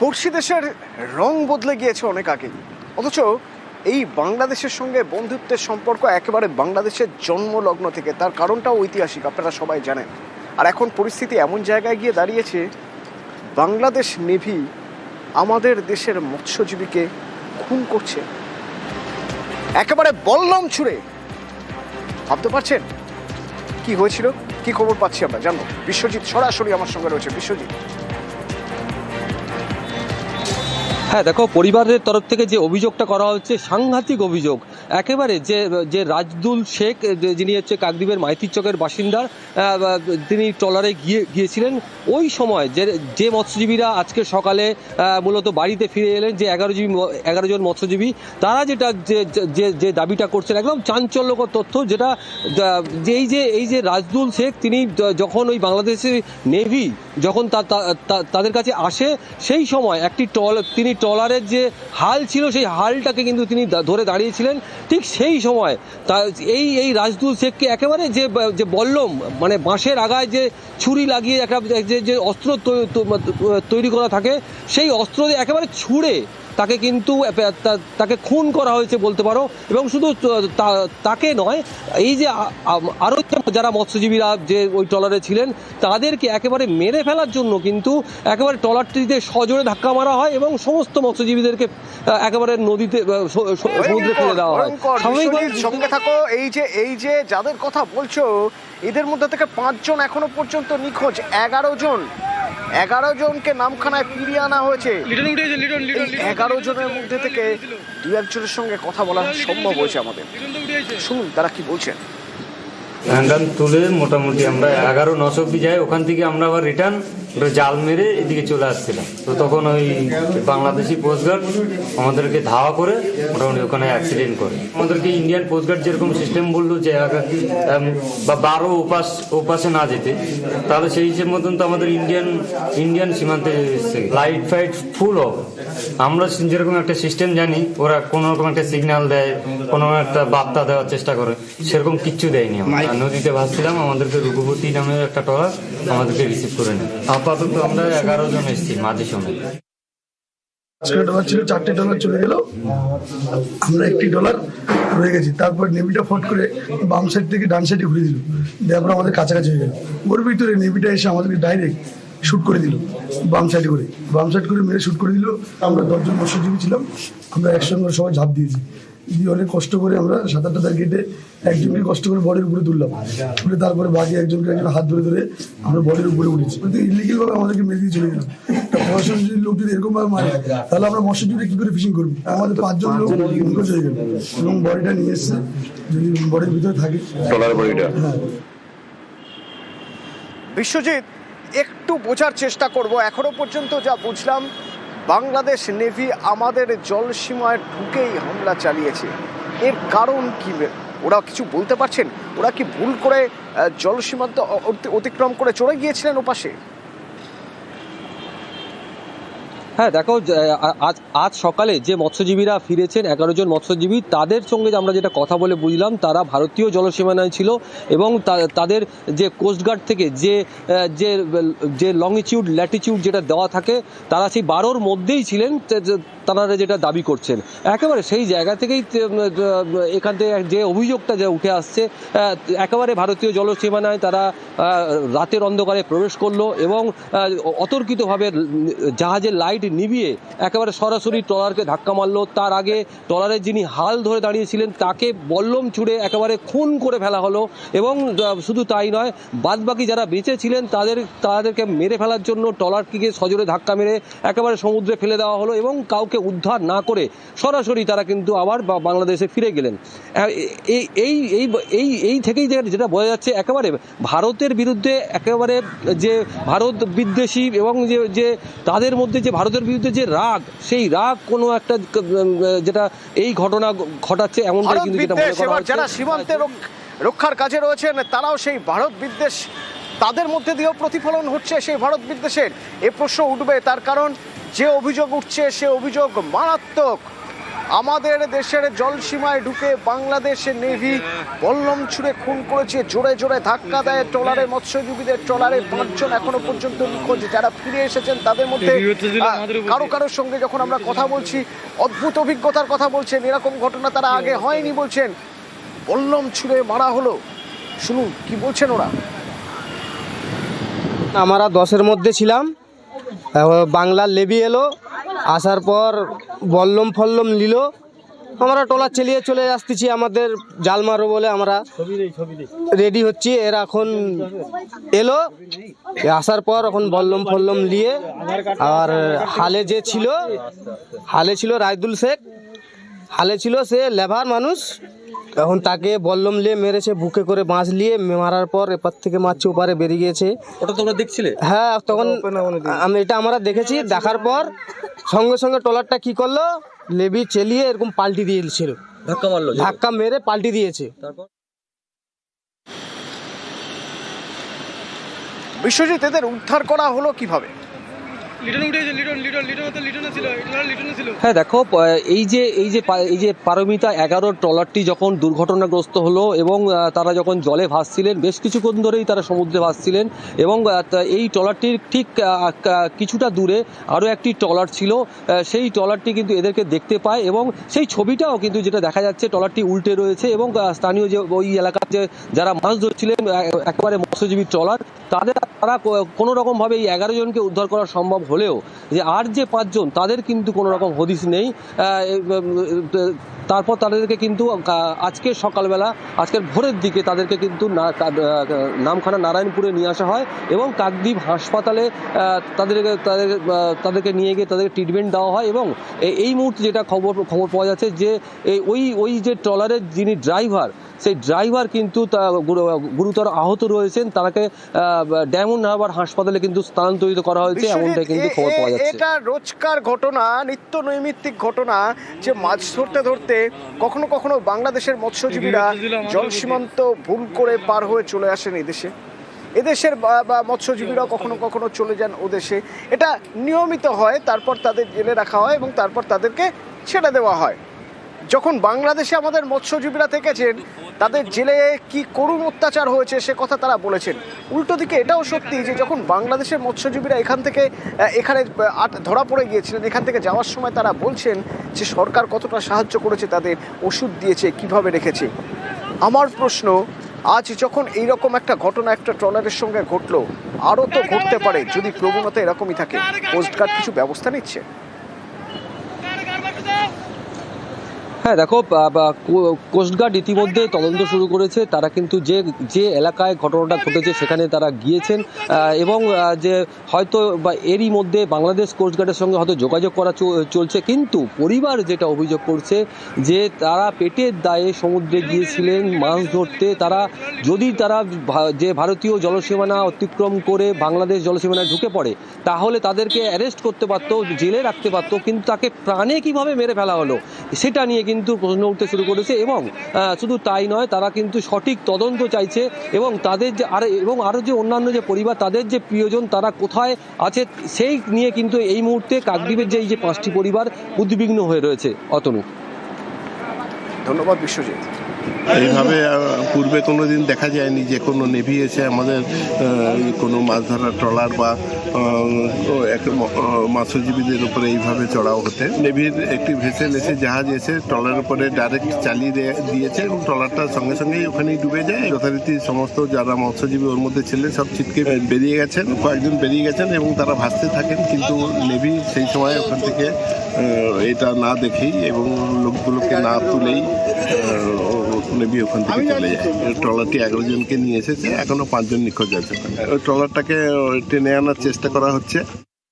পড়শি দেশের রং বদলে গিয়েছে অনেক আগেই। অথচ এই বাংলাদেশের সঙ্গে বন্ধুত্বের সম্পর্ক একেবারে বাংলাদেশের জন্মলগ্ন থেকে, তার কারণটাও ঐতিহাসিক, আপনারা সবাই জানেন। আর এখন পরিস্থিতি এমন জায়গায় গিয়ে দাঁড়িয়েছে, বাংলাদেশ নেভি আমাদের দেশের মৎস্যজীবীকে খুন করছে। একেবারে বল্লম ছুড়ে। ভাবতে পারছেন? কি হয়েছিল? কি খবর পাচ্ছি আমরা? জানো, বিশ্বজিৎ সরাসরি আমার সঙ্গে রয়েছে। বিশ্বজিৎ। হ্যাঁ দেখো, পরিবারের তরফ থেকে যে অভিযোগটা করা হচ্ছে, সাংঘাতিক অভিযোগ। একেবারে যে যে রাজদুল শেখ যিনি হচ্ছে কাকদ্বীপের মাইতির চকের বাসিন্দার তিনি ট্রলারে গিয়ে, গিয়েছিলেন, ওই সময় যে যে মৎস্যজীবীরা আজকে সকালে মূলত বাড়িতে ফিরে এলেন, যে এগারো জীবী এগারো জন মৎস্যজীবী, তারা যেটা, যে যে দাবিটা করছেন, একদম চাঞ্চল্যকর তথ্য, যেটা, যে এই যে এই যে রাজদুল শেখ, তিনি যখন ওই বাংলাদেশের নেভি যখন তাদের কাছে আসে, সেই সময় একটি ট্রল, তিনি ট্রলারের যে হাল ছিল, সেই হালটাকে কিন্তু তিনি ধরে দাঁড়িয়েছিলেন। ঠিক সেই সময় তা, এই এই রাজদুল শেখকে একেবারে যে যে বল্লম মানে বাঁশের আগায় যে ছুরি লাগিয়ে একটা, যে অস্ত্র তৈরি করা থাকে, সেই অস্ত্র একেবারে ছুঁড়ে তাকে কিন্তু তাকে খুন করা হয়েছে বলতে পারো। এবং শুধু তাকে নয় এই যে আরও যারা মৎস্যজীবীরা যে ওই ট্রলারে ছিলেন তাদেরকে একেবারে মেরে ফেলার জন্য কিন্তু একেবারে ট্রলারটিতে সজোরে ধাক্কা মারা হয় এবং সমস্ত মৎস্যজীবীদেরকে একেবারে নদীতে সমুদ্রে ফেলে দেওয়া হয়। সঙ্গে থাকো এই যে এই যে যাদের কথা বলছো এদের মধ্যে থেকে পাঁচজন এখনও পর্যন্ত নিখোঁজ এগারো জন। এগারো জনকে নামখানায় ফিরিয়ে আনা হয়েছে। এগারো জনের মধ্যে থেকে দু একজনের সঙ্গে কথা বলা সম্ভব হয়েছে আমাদের। শুনুন তারা কি বলছেন? হ্যাঙ্গান তুলে মোটামুটি আমরা এগারো নশো অব্দি যাই ওখান থেকে আমরা আবার রিটার্ন জাল মেরে এদিকে চলে আসছিলাম। তো তখন ওই বাংলাদেশি কোস্টগার্ড আমাদেরকে ধাওয়া করে মোটামুটি ওখানে অ্যাক্সিডেন্ট করে। আমাদেরকে ইন্ডিয়ান কোস্টগার্ড যেরকম সিস্টেম বলল যে বা বারো ওপাস ওপাশে না যেতে তাহলে সেই হিসেব মতন তো আমাদের ইন্ডিয়ান ইন্ডিয়ান সীমান্তে লাইট ফাইট ফুল অফ আমরা যেরকম একটা সিস্টেম জানি ওরা কোনো রকম একটা সিগন্যাল দেয় কোনো একটা বার্তা দেওয়ার চেষ্টা করে সেরকম কিচ্ছু দেয়নি। আমরা নদীতে ভাসছিলাম আমাদেরকে রঘুপতি নামের একটা ট্রলার আমাদেরকে রিসিভ করে নেয় আপাতত আমরা এগারো জন এসেছি, মাঝে সময়। আজকে ডলার ছিল, চারটে ডলার চলে গেল। আমরা একটি ডলার রয়ে গেছি। তারপর নেভিটা ফট করে বাম সাইড থেকে ডান সাইডে ঘুরে দিল। তারপর আমাদের কাছাকাছি হয়ে গেল। ওর ভিতরে নেভিটা এসে আমাদেরকে ডাইরেক্ট শুট করে দিল, বাম সাইড করে। বাম সাইড করে মেরে শুট করে দিল। আমরা দশজন মৎস্যজীবী ছিলাম। আমরা একসঙ্গে সবাই ঝাঁপ দিয়েছি। দিয়ে অনেক কষ্ট করে আমরা সাঁতার টাতার কেটে একজনকে কষ্ট করে বডির উপরে তুললাম। তুলে তারপরে বাকি একজনকে একজন হাত ধরে ধরে আমরা বডির উপরে উঠেছি। কিন্তু ইলিগেল ভাবে আমাদেরকে মেরে দিয়ে চলে গেল একটা প্রশাসন যদি লোক যদি এরকম ভাবে মারে তাহলে আমরা মৎস্যজীবী কি করে ফিশিং করব? আমাদের পাঁচজন লোক নিখোঁজ হয়ে গেল। এবং বডিটা নিয়ে এসছে যদি বডির ভিতরে থাকে। হ্যাঁ। বিশ্বজিৎ একটু বোঝার চেষ্টা করব। এখনও পর্যন্ত যা বুঝলাম বাংলাদেশ নেভি আমাদের জলসীমায় ঢুকেই হামলা চালিয়েছে। এর কারণ কি ওরা কিছু বলতে পারছেন? ওরা কি ভুল করে জলসীমান্ত অতিক্রম করে চলে গিয়েছিলেন ওপাশে? হ্যাঁ দেখো আজ আজ সকালে যে মৎস্যজীবীরা ফিরেছেন, এগারো জন মৎস্যজীবী, তাদের সঙ্গে আমরা যেটা কথা বলে বুঝলাম, তারা ভারতীয় জলসীমানায় ছিল এবং তাদের যে কোস্টগার্ড থেকে যে যে যে লংিটিউড ল্যাটিচিউড যেটা দেওয়া থাকে, তারা সেই বারোর মধ্যেই ছিলেন তারা যেটা দাবি করছেন। একেবারে সেই জায়গা থেকেই এখান থেকে যে অভিযোগটা যে উঠে আসছে একেবারে ভারতীয় জলসীমানায় তারা রাতের অন্ধকারে প্রবেশ করল এবং অতর্কিতভাবে জাহাজের লাইট নিভিয়ে একেবারে সরাসরি ট্রলারকে ধাক্কা মারলো। তার আগে ট্রলারের যিনি হাল ধরে দাঁড়িয়েছিলেন, তাকে বল্লম ছুড়ে একেবারে খুন করে ফেলা হলো এবং শুধু তাই নয়, বাদবাকি যারা বেঁচে ছিলেন, তাদের, তাদেরকে মেরে ফেলার জন্য ট্রলারটিকে সজোরে ধাক্কা মেরে একেবারে সমুদ্রে ফেলে দেওয়া হলো এবং কাউকে উদ্ধার না করে সরাসরি তারা কিন্তু আবার বাংলাদেশে ফিরে গেলেন। এই এই এই এই থেকেই যেটা বোঝা যাচ্ছে, একেবারে ভারতের বিরুদ্ধে একেবারে যে ভারত বিদ্বেষী এবং যে যে তাদের মধ্যে যে ভারতের বিরুদ্ধে যে রাগ সেই রাগ কোনো একটা যেটা এই ঘটনা ঘটাচ্ছে এমনটাই কিন্তু যেটা মনে করা হচ্ছে। যারা সীমান্তে রক্ষার কাজে রয়েছেন তারাও সেই ভারত বিদ্বেষ তাদের মধ্যে দিয়েও প্রতিফলন হচ্ছে সেই ভারত বিদ্বেষের। এ প্রশ্ন উঠবে তার কারণ যে অভিযোগ উঠছে সে অভিযোগ মারাত্মক। আমাদের দেশের জলসীমায় ঢুকে বাংলাদেশের নেভি বল্লম ছুড়ে খুন করেছে জোরে জোরে ধাক্কা দেয় ট্রলারে মৎস্যজীবীদের ট্রলারে পাঁচজন এখনও পর্যন্ত নিখোঁজ। যারা ফিরে এসেছেন তাদের মধ্যে কারও কারোর সঙ্গে যখন আমরা কথা বলছি অদ্ভুত অভিজ্ঞতার কথা বলছেন এরকম ঘটনা তারা আগে হয়নি বলছেন। বল্লম ছুড়ে মারা হলো। শুনুন কি বলছেন ওরা? আমরা দশের মধ্যে ছিলাম বাংলার লেবি এলো আসার পর বল্লম ফল্লম নিল। আমরা টোলা চেলিয়ে চলে আসতেছি আমাদের জাল মারো বলে আমরা রেডি হচ্ছি। এরা এখন এলো। আসার পর এখন বল্লম ফল্লম নিয়ে আর হালে যে ছিল, হালে ছিল রায়দুল শেখ। হালে ছিল সে লেভার মানুষ। এখন তাকে বল্লম নিয়ে মেরেছে বুকে করে বাঁশ নিয়ে মারার পর এপার থেকে মারছে ওপারে বেরিয়ে গিয়েছে। ওটা তোমরা দেখছিলে? হ্যাঁ তখন আমি এটা আমরা দেখেছি দেখার পর সঙ্গে সঙ্গে ট্রলারটা কি করল? লেবি চেলিয়ে এরকম পাল্টি দিয়েছিল। ধাক্কা মারলো ধাক্কা মেরে পাল্টি দিয়েছে। তারপর? বিশ্বজিৎ এদের উদ্ধার করা হলো কীভাবে? হ্যাঁ দেখো এই যে এই যে এই যে পারমিতা এগারো ট্রলারটি যখন দুর্ঘটনাগ্রস্ত হলো এবং তারা যখন জলে ভাসছিলেন, বেশ কিছুক্ষণ ধরেই তারা সমুদ্রে ভাসছিলেন এবং এই ট্রলারটির ঠিক কিছুটা দূরে আরও একটি ট্রলার ছিল সেই ট্রলারটি কিন্তু এদেরকে দেখতে পায় এবং সেই ছবিটাও কিন্তু যেটা দেখা যাচ্ছে, ট্রলারটি উল্টে রয়েছে এবং স্থানীয় যে, ওই এলাকার যে যারা মাছ ধরছিলেন একেবারে মৎস্যজীবী ট্রলার, তাদের তারা কোনো রকমভাবে এই এগারো জনকে উদ্ধার করা সম্ভব হলেও যে আর যে পাঁচজন, তাদের কিন্তু কোনো রকম হদিস নেই তারপর তাদেরকে কিন্তু আজকে সকালবেলা আজকের ভোরের দিকে তাদেরকে কিন্তু নামখানা নারায়ণপুরে নিয়ে আসা হয় এবং কাকদ্বীপ হাসপাতালে তাদেরকে তাদের তাদেরকে নিয়ে গিয়ে তাদেরকে ট্রিটমেন্ট দেওয়া হয় এবং এই মুহূর্তে যেটা খবর খবর পাওয়া যাচ্ছে যে ওই ওই যে ট্রলারের যিনি ড্রাইভার সেই ড্রাইভার কিন্তু তা গুরু- গুরুতর আহত রয়েছেন। তাকে ডায়মন্ড হারবার হাসপাতালে কিন্তু স্থানান্তরিত করা হয়েছে এমনটাই কিন্তু খবর পাওয়া যাচ্ছে। এটা রোজকার ঘটনা নিত্য নৈমিত্তিক ঘটনা যে মাছ ধরতে ধরতে কখনো কখনো বাংলাদেশের মৎস্যজীবীরা জল সীমান্ত ভুল করে পার হয়ে চলে আসেন এদেশে। এদেশের বা- মৎস্যজীবীরাও কখনো কখনো চলে যান ওদেশে। এটা নিয়মিত হয় তারপর তাদের জেলে রাখা হয় এবং তারপর তাদেরকে ছেড়ে দেওয়া হয়। যখন বাংলাদেশে আমাদের মৎস্যজীবীরা থেকেছেন, তাদের জেলে কি করুণ অত্যাচার হয়েছে সে কথা তারা বলেছেন। উল্টো দিকে এটাও সত্যি যে যখন বাংলাদেশের মৎস্যজীবীরা এখান থেকে এখানে ধরা পড়ে গিয়েছিলেন, এখান থেকে যাওয়ার সময় তারা বলছেন যে সরকার কতটা সাহায্য করেছে, তাদের ওষুধ দিয়েছে, কীভাবে রেখেছে। আমার প্রশ্ন, আজ যখন এইরকম একটা ঘটনা একটা ট্রলারের সঙ্গে ঘটলো, আরও তো ঘটতে পারে যদি প্রবণতা এরকমই থাকে। কোস্টগার্ড কিছু ব্যবস্থা নিচ্ছে? হ্যাঁ দেখো কোস্টগার্ড ইতিমধ্যে তদন্ত শুরু করেছে। তারা কিন্তু যে যে এলাকায় ঘটনাটা ঘটেছে সেখানে তারা গিয়েছেন এবং যে হয়তো বা এরই মধ্যে বাংলাদেশ কোস্টগার্ডের সঙ্গে হয়তো যোগাযোগ করা চলছে। কিন্তু পরিবার যেটা অভিযোগ করছে, যে তারা পেটের দায়ে সমুদ্রে গিয়েছিলেন, মাছ ধরতে। তারা, যদি তারা যে ভারতীয় জলসীমানা অতিক্রম করে বাংলাদেশ জলসীমানায় ঢুকে পড়ে, তাহলে তাদেরকে অ্যারেস্ট করতে পারতো, জেলে রাখতে পারতো, কিন্তু তাকে প্রাণে কীভাবে মেরে ফেলা হলো, সেটা নিয়ে কিন্তু প্রশ্ন উঠতে শুরু করেছে এবং শুধু তাই নয়, তারা কিন্তু সঠিক তদন্ত চাইছে এবং তাদের যে আর, এবং আরও যে অন্যান্য যে পরিবার, তাদের যে প্রিয়জন, তারা কোথায় আছে সেই নিয়ে কিন্তু এই মুহূর্তে কাকদ্বীপের যে এই যে পাঁচটি পরিবার উদ্বিগ্ন হয়ে রয়েছে। অতনু। ধন্যবাদ বিশ্বজিৎ। এইভাবে পূর্বে কোনো দিন দেখা যায়নি যে কোনো নেভি এসে আমাদের কোনো মাছ ধরার ট্রলার বা আহ, এক ম- মৎস্যজীবীদের উপরে এইভাবে চড়াও হতে। নেভির একটি ভেসেল এসে জাহাজ এসে ট্রলার উপরে ডাইরেক্ট চালিয়ে দিয়েছে এবং ট্রলারটা সঙ্গে সঙ্গেই ওখানেই ডুবে যায়। যথারীতি সমস্ত যারা মৎস্যজীবী ওর মধ্যে ছিলেন সব ছিটকে বেরিয়ে গেছেন কয়েকজন বেরিয়ে গেছেন এবং তারা ভাসতে থাকেন। কিন্তু নেভি সেই সময় ওখান থেকে এটা না দেখেই এবং লোকগুলোকে না তুলেই নেভি ওখান থেকে চলে যায়। ট্রলারটি এগারো জনকে নিয়ে এসেছে এখনও পাঁচজন নিখোঁজ আছে। ওই ট্রলারটাকে টেনে আনার চেষ্টা করা হচ্ছে।